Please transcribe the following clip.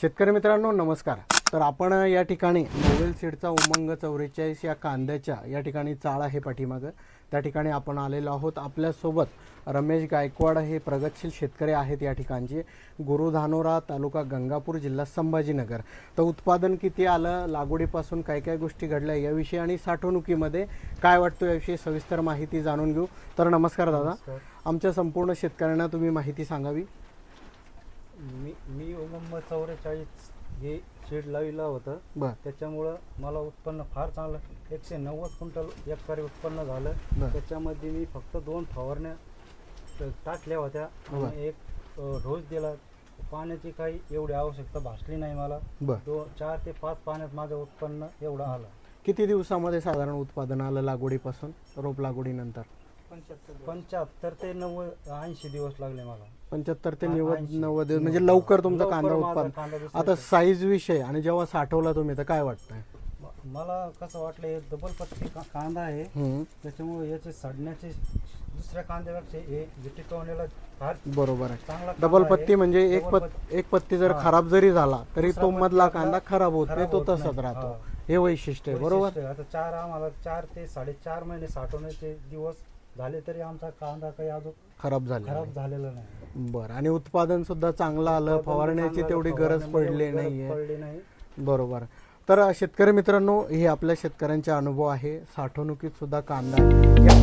शेतकरी मित्रांनो नमस्कार. तर आपण या ठिकाणी नोवेल सीडचा उमंग चौवेचाळीस या कांद्याच्या या ठिकाणी चाळ आहे पाठीमागं. त्या ठिकाणी आपण आलेलो आहोत. आपल्यासोबत रमेश गायकवाड हे प्रगतशील शेतकरी आहेत या ठिकाणचे. गुरु धानोरा तालुका गंगापूर जिल्हा संभाजीनगर. तर उत्पादन किती आलं? लागवडीपासून काय काय गोष्टी घडल्या याविषयी आणि साठवणुकीमध्ये काय वाटतं याविषयी सविस्तर माहिती जाणून घेऊ. तर नमस्कार दादा. आमच्या संपूर्ण शेतकऱ्यांना तुम्ही माहिती सांगावी. मी मी चौवेचाळीस हे शेड लाविला होतं. बर. त्याच्यामुळं मला उत्पन्न फार चांगलं. एकशे नव्वद क्विंटल एकरी उत्पन्न झालं. बरं. त्याच्यामध्ये मी फक्त दोन फवारण्या टाकल्या होत्या. बरं. आणि एक अ, डोस दिला. पाण्याची काही एवढी आवश्यकता भासली नाही मला. बर. दो चार ते पाच पाण्यात माझं उत्पन्न एवढं आलं. किती दिवसामध्ये साधारण उत्पादन आलं लागवडीपासून? रोप लागवडीनंतर. पंच्याहत्तर ते नव्वद ऐंशी दिवस लागले मला पंच्याहत्तर ते नव्वद. नव्वद दिवस म्हणजे लवकर तुमचा लवकर कांदा माझा उत्पादन. आता साईज विषय आणि जेव्हा साठवला तुम्ही तर काय वाटतंय म- मला कसं वाटलं हे डबल पत्ती का- कांदा आहे हम्म, त्याच्यामुळे याचे सडण्याचे दुसऱ्या कांद्यापेक्षा हे टिकवण्याला फार बरोबर आहे चांगला डबल आहे. पत्ती म्हणजे एक डबल पत्ती एक पत्ती जर हा. खराब जरी झाला तरी दुसरा तो पत्ती मधला आपला कांदा खराब होत नाही खराब तो होत तसाच नाही. राहतो हा. हे वैशिष्ट्य आहे बरोबर वैशिष्ट्य. आता चार आम्हाला चार ते साडेचार महिने साठवण्याचे दिवस झाले तरी आमचा कांदा काही अजून खराब झाले खराब झालेला नाही. बरं. आणि उत्पादन सुद्धा चांगलं आलं फवारण्याची तेवढी गरज पडली नाहीये. नाही. बरोबर. तर शेतकरी मित्रांनो हे आपल्या शेतकऱ्यांचे अनुभव आहे. साठवणुकीत सुद्धा कांदा या